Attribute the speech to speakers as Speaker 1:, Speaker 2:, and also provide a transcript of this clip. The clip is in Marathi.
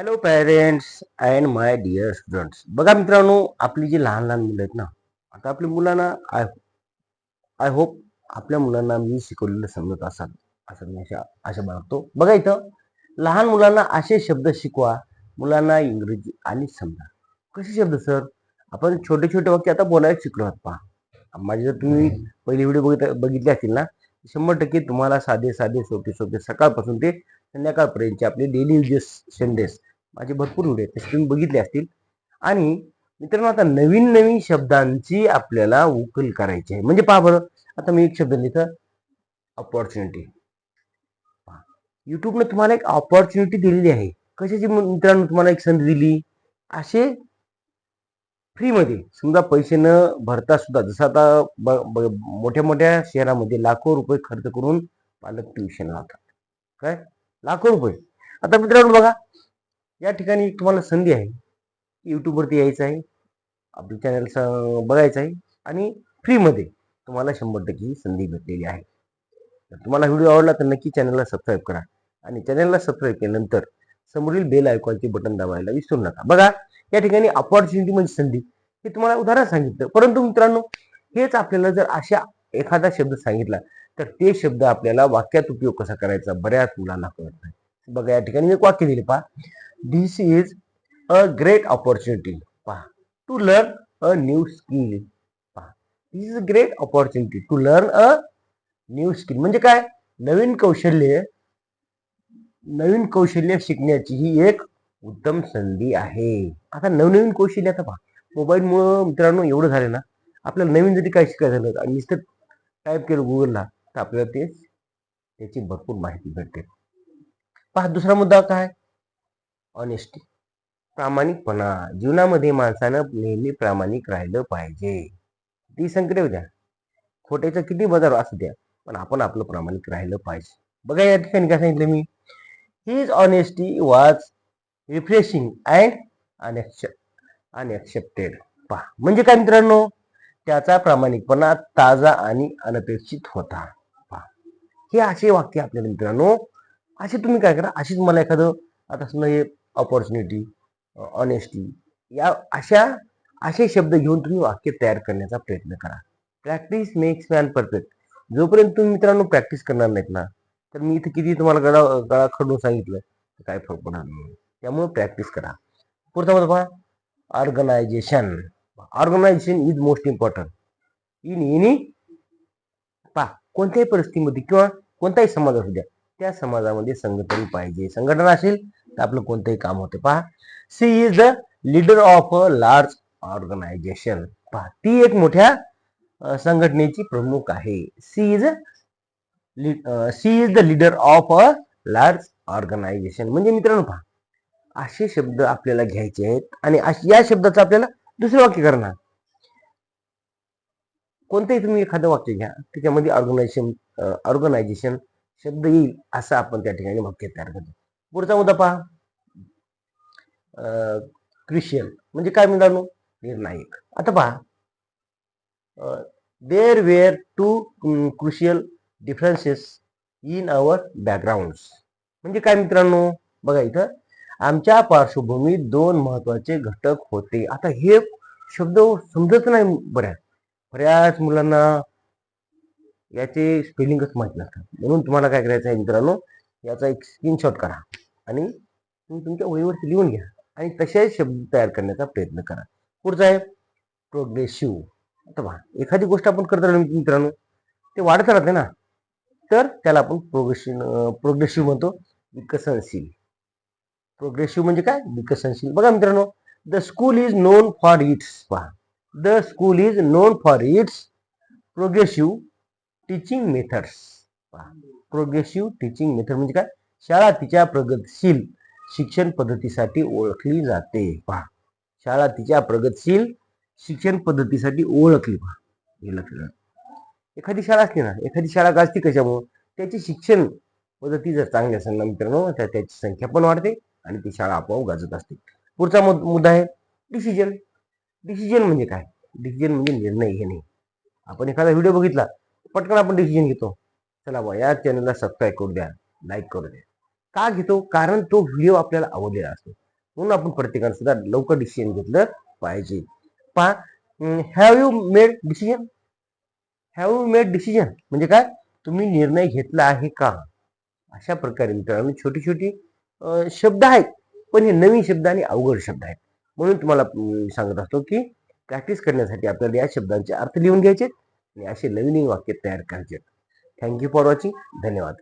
Speaker 1: Parents and my dear students बघा मित्रांनो आपली जी लहान लहान मुलं आहेत ना आता आपल्या मुलांना आय आय होप आपल्या मुलांना मी शिकवलेलं समजत असाल असं मी अशा आशा बाळगतो. बघा इथं लहान मुलांना असे शब्द शिकवा मुलांना इंग्रजी आणि समजा. कसे शब्द सर आपण छोटे छोटे वाक्य आता बोलायला शिकलो आहात पहा. माझे जर तुम्ही पहिली व्हिडिओ बघित बघितले असतील ना शंभर टक्के तुम्हाला साधे साधे सोपे सोपे सकाळपासून ते संध्याकाळपर्यंतचे आपले डेली युजेस सेंडेस माझे भरपूर व्हिडिओ आहेत तसे तुम्ही बघितले असतील. आणि मित्रांनो आता नवीन नवीन शब्दांची आपल्याला उकल करायची आहे. म्हणजे पहा बरं आता मी एक शब्द लिहितं अपॉर्च्युनिटी युट्यूबने तुम्हाला एक ऑपॉर्च्युनिटी दिलेली आहे. कशाची मित्रांनो तुम्हाला एक संधी दिली? असे फ्रीमध्ये. समजा पैसे न भरता सुद्धा जसं आता मोठ्या मोठ्या शहरामध्ये लाखो रुपये खर्च करून पालक ट्युशन लावतात काय? लाखो रुपये. आता मित्रांनो बघा या ठिकाणी तुम्हाला संधी आहे. यूट्यूबवरती यायचं आहे. आपलं चॅनल बघायचं आहे. आणि फ्रीमध्ये तुम्हाला शंभर टक्के ही संधी भेटलेली आहे. तर तुम्हाला व्हिडिओ आवडला तर नक्की चॅनलला सबस्क्राईब करा. आणि चॅनलला सबस्क्राईब केल्यानंतर समोरील बेल आयकॉनचे बटन दाबायला विसरू नका. बघा या ठिकाणी अपॉर्च्युनिटी म्हणजे संधी. हे तुम्हाला उदाहरण सांगितलं. परंतु मित्रांनो हेच आपल्याला जर अशा एखादा शब्द सांगितला तर ते शब्द आपल्याला वाक्यात उपयोग कसा करायचा? बऱ्याच मुलांना कळत. नाही बघा या ठिकाणी मी एक वाक्य दिले पहा. This is a great opportunity पहा. To learn a new skill पहा. This is a great opportunity to learn a new skill म्हणजे काय? नवीन कौशल्य नवीन कौशल्य शिकण्याची ही एक उत्तम संधी आहे. आता नवनवीन कौशल्य आता पहा. मोबाईलमुळं मित्रांनो एवढं झालं ना आपल्याला नवीन जरी काय शिकायचं झालं आणि नुसतं टाईप केलं गुगलला तर आपल्याला ते त्याची भरपूर माहिती भेटते. पहा दुसरा मुद्दा काय? ऑनेस्टी प्रामाणिकपणा. जीवनामध्ये माणसानं नेहमी प्रामाणिक राहिलं पाहिजे. ती संकट येऊ द्या खोट्याचं किती बाजार असू द्या पण आपण आपलं प्रामाणिक राहिलं पाहिजे. बघा या ठिकाणी काय सांगितलं मी? His honesty was refreshing and unexpected पहा म्हणजे काय मित्रांनो? त्याचा प्रामाणिकपणा ताजा आणि अनपेक्षित होता. पहा. हे असे वाक्य आपल्याला मित्रांनो असे तुम्ही काय करा? अशीच मला एखादं आता समजा हे ऑपॉर्च्युनिटी ऑनेस्टी या अशा असे शब्द घेऊन तुम्ही वाक्य तयार करण्याचा प्रयत्न करा. प्रॅक्टिस मेक्स मॅन परफेक्ट जोपर्यंत तुम्ही मित्रांनो प्रॅक्टिस करणार नाहीत ना तर मी इथे किती तुम्हाला गळा गळा खडून सांगितलं तर काय फरक पडणार नाही. त्यामुळे प्रॅक्टिस करा. पुढचा मध्ये पहा organisation organisation is most important in any पहा कोणत्याही परिस्थितीमध्ये किंवा कोणताही समाज असू द्या त्या समाजामध्ये संघटन पाहिजे. संघटन असेल तर आपलं कोणतंही काम होते. पहा she is the leader of a large organisation पहा ती एक मोठ्या संघटनेची प्रमुख आहे. She is she is the leader of a large organisation म्हणजे मित्रांनो पहा असे शब्द आपल्याला घ्यायचे आहेत आणि या शब्दाचं आपल्याला दुसरं वाक्य करणार. कोणतंही तुम्ही एखादं वाक्य घ्या. त्याच्यामध्ये ऑर्गनायझेशन ऑर्गनायझेशन शब्द येईल असं आपण त्या ठिकाणी वाक्य तयार करतो. पुढचा मुद्दा पहा. क्रिशियल म्हणजे काय मिळालो निर्णायक. आता पहा. There were two crucial differences in our background म्हणजे काय मित्रांनो? बघा इथं. आमच्या पार्श्वभूमीत दोन महत्त्वाचे घटक होते. आता हे शब्द समजत नाही बऱ्याच. बऱ्याच मुलांना याचे स्पेलिंगच माहीत नसतात म्हणून तुम्हाला काय करायचं आहे मित्रांनो याचा एक स्क्रीनशॉट करा आणि तुम्ही तुमच्या वहीवरती लिहून घ्या आणि तसे शब्द तयार करण्याचा प्रयत्न करा. पुढचा आहे प्रोग्रेसिव्ह अथवा एखादी गोष्ट आपण करत राहिलो मित्रांनो ते वाढत राहते ना. तर त्याला आपण प्रोग्रेशन प्रोग्रेसिव्ह म्हणतो विकसनशील. प्रोग्रेसिव्ह म्हणजे काय? विकसनशील. बघा मित्रांनो the school is known for its पहा the school is known for its progressive teaching methods progressive teaching method म्हणजे काय? शाळा तिच्या प्रगतशील शिक्षण पद्धतीसाठी ओळखली जाते. पहा. शाळा तिच्या प्रगतशील शिक्षण पद्धतीसाठी ओळखली. पहा. हे एखादी शाळा असते ना एखादी शाळा गाजते कशामुळं? त्याची शिक्षण पद्धती जर चांगली असेल ना मित्रांनो तर त्याची संख्या पण वाढते आणि ती शाळा आपोआप गाजत असते. पुढचा मुद्दा आहे. डिसिजन डिसिजन म्हणजे काय? डिसिजन म्हणजे निर्णय घेणे. आपण एखादा व्हिडिओ बघितला पटकन आपण डिसिजन घेतो. चला बा या चॅनलला सबस्क्राईब करू द्या लाईक करू द्या. का घेतो? कारण तो व्हिडिओ आपल्याला आवडलेला असतो. म्हणून आपण प्रत्येकाने सुद्धा लवकर डिसिजन घेतलं पाहिजे. पहा have you made decision have you made decision म्हणजे काय? तुम्ही निर्णय घेतला आहे का? अशा प्रकारे मित्रांनो छोटी छोटी शब्द आहेत. पण हे नवीन शब्द आणि अवघड शब्द आहेत. म्हणून तुम्हाला सांगत असतो की प्रॅक्टिस करण्यासाठी आपल्याला या शब्दांचे अर्थ लिहून घ्यायचे आणि असे नवीन वाक्य तयार करायचे थँक्यू फॉर वॉचिंग धन्यवाद.